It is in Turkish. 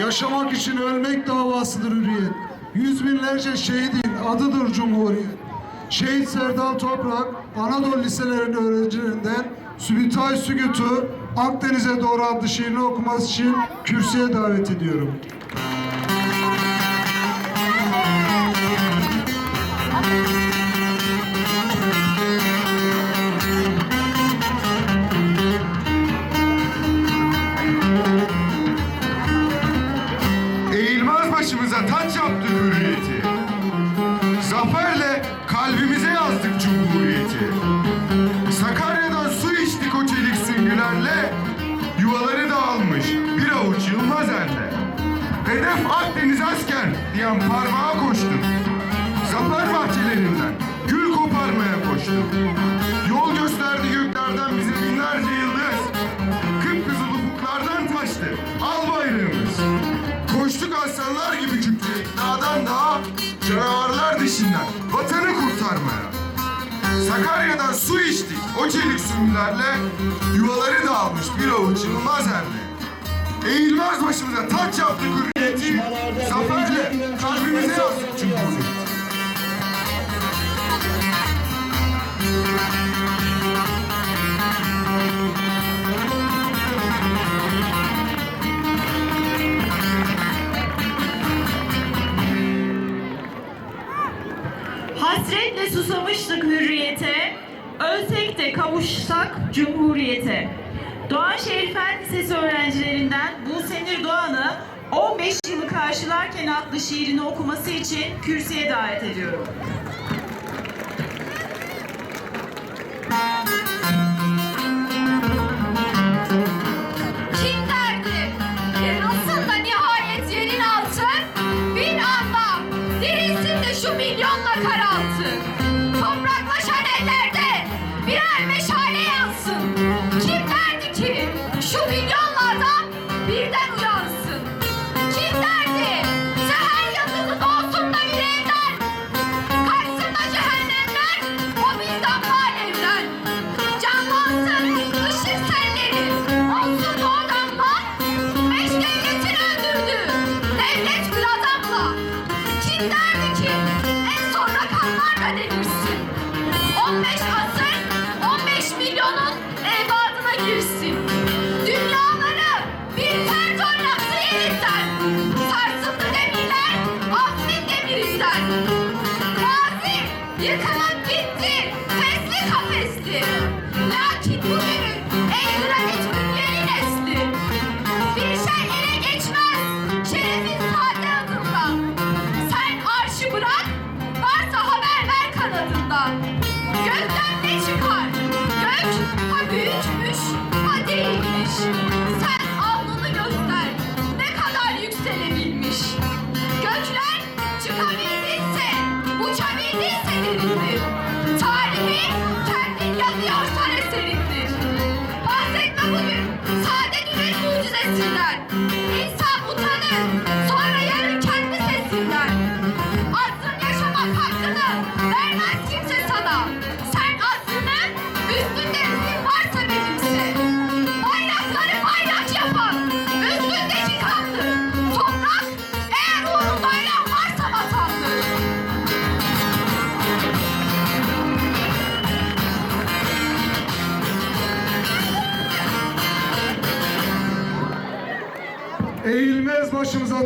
Yaşamak için ölmek davasıdır hürriyet. Yüz binlerce şehidin adıdır Cumhuriyet. Şehit Serdal Toprak, Anadolu liselerinin öğrencilerinden Sübütay Sügüt'ü Akdeniz'e doğru adlı şiirini okuması için kürsüye davet ediyorum. Elle. Hedef Akdeniz asker diyen parmağa koştum. Zafer bahçelerinden gül koparmaya koştum. Yol gösterdi göklerden bize binlerce yıldız. Kıpkızıl ufuklardan taştı al bayrağımız. Koştuk aslanlar gibi kükreyip dağdan dağa, canavarlar dışından vatanı kurtarmaya. Sakarya'dan su içtik o çelik süngülerle, yuvaları dağılmış bir avuç yılmaz erde. Eğilmez başımıza taç yaptık hürriyeti, zaferle kalbimize yazdık cumhuriyeti. Hasretle susamıştık hürriyete, ölsek de kavuşsak cumhuriyete. Doğan Şerif Fen Lisesi öğrencilerinden Busenir Doğan'ı 15 yılı karşılarken adlı şiirini okuması için kürsüye davet ediyorum. Kim derdi? Yarılsın da nihayet yerin altı. Bir anda dirilsin şu milyonla karaltı. Yerinden. Sarsıldı demirler demirinden. Gazi yıkılıp gitti fesli kafesli. Lakin bugünün en granit bünyeli nesli. Bir şey ele geçmez şerefin sade adından. Sen arşı bırak varsa haber ver kanadından. Ne çıkar? Gök ha büyükmüş ha. Eğilmez başımıza